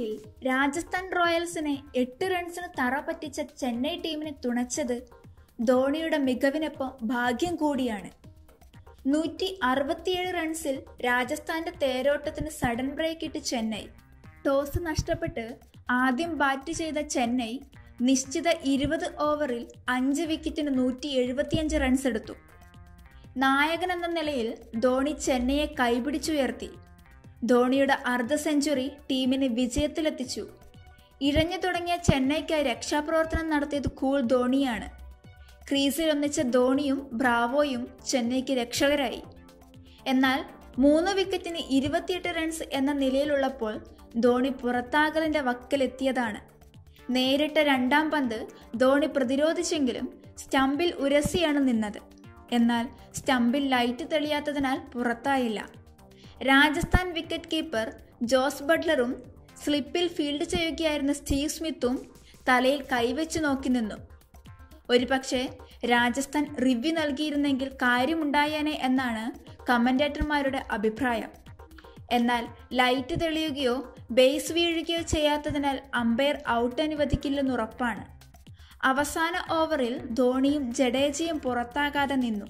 P എല്ലിൽ രാജസ്ഥാൻ റോയൽസിനെ എട്ട് റൺസിന് തറ പറ്റിച്ച ചെന്നൈ ടീമിനെ തുണച്ചത് ധോണിയുടെ മികവിനൊപ്പം ഭാഗ്യം കൂടിയാണ്. നൂറ്റി അറുപത്തിയേഴ് റൺസിൽ രാജസ്ഥാന്റെ തേരോട്ടത്തിന് സഡൻ ബ്രേക്ക് ഇട്ട് ചെന്നൈ. ടോസ് നഷ്ടപ്പെട്ട് ആദ്യം ബാറ്റ് ചെയ്ത ചെന്നൈ നിശ്ചിത ഇരുപത് ഓവറിൽ അഞ്ച് വിക്കറ്റിന് നൂറ്റി എഴുപത്തിയഞ്ച് റൺസ് എടുത്തു. നായകൻ എന്ന നിലയിൽ ധോണി ചെന്നൈയെ കൈപിടിച്ചുയർത്തി. ധോണിയുടെ അർദ്ധ സെഞ്ചുറി ടീമിനെ വിജയത്തിലെത്തിച്ചു. ഇഴഞ്ഞു തുടങ്ങിയ ചെന്നൈക്കായി രക്ഷാപ്രവർത്തനം നടത്തിയത് കൂൾ ധോണിയാണ്. ക്രീസിൽ ഒന്നിച്ച ധോണിയും ബ്രാവോയും ചെന്നൈക്ക് രക്ഷകരായി. എന്നാൽ മൂന്ന് വിക്കറ്റിന് ഇരുപത്തിയെട്ട് റൺസ് എന്ന നിലയിലുള്ളപ്പോൾ ധോണി പുറത്താകലിന്റെ വക്കലെത്തിയതാണ്. നേരിട്ട രണ്ടാം പന്ത് ധോണി പ്രതിരോധിച്ചെങ്കിലും സ്റ്റമ്പിൽ ഉരസിയാണ് നിന്നത്. എന്നാൽ സ്റ്റമ്പിൽ ലൈറ്റ് തെളിയാത്തതിനാൽ പുറത്തായില്ല. രാജസ്ഥാൻ വിക്കറ്റ് കീപ്പർ ജോസ് ബട്ട്ലറും സ്ലിപ്പിൽ ഫീൽഡ് ചെയ്യുകയായിരുന്ന സ്റ്റീവ് സ്മിത്തും തലയിൽ കൈവച്ച് നോക്കി നിന്നു. ഒരുപക്ഷെ രാജസ്ഥാൻ റിവ്യൂ നൽകിയിരുന്നെങ്കിൽ കാര്യമുണ്ടായേനെ എന്നാണ് കമന്റേറ്റർമാരുടെ അഭിപ്രായം. എന്നാൽ ലൈറ്റ് തെളിയുകയോ ബേസ് വീഴുകയോ ചെയ്യാത്തതിനാൽ അമ്പയർ ഔട്ട് അനുവദിക്കില്ലെന്ന് ഉറപ്പാണ്. അവസാന ഓവറിൽ ധോണിയും ജഡേജയും പുറത്താകാതെ നിന്നു.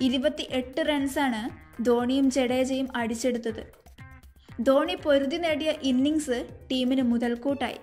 ഇരുപത്തി എട്ട് റൺസാണ് ധോണിയും ജഡേജയും അടിച്ചെടുത്തത്. ധോണി പൊരുതി നേടിയ ഇന്നിങ്സ് ടീമിന് മുതൽക്കൂട്ടായി.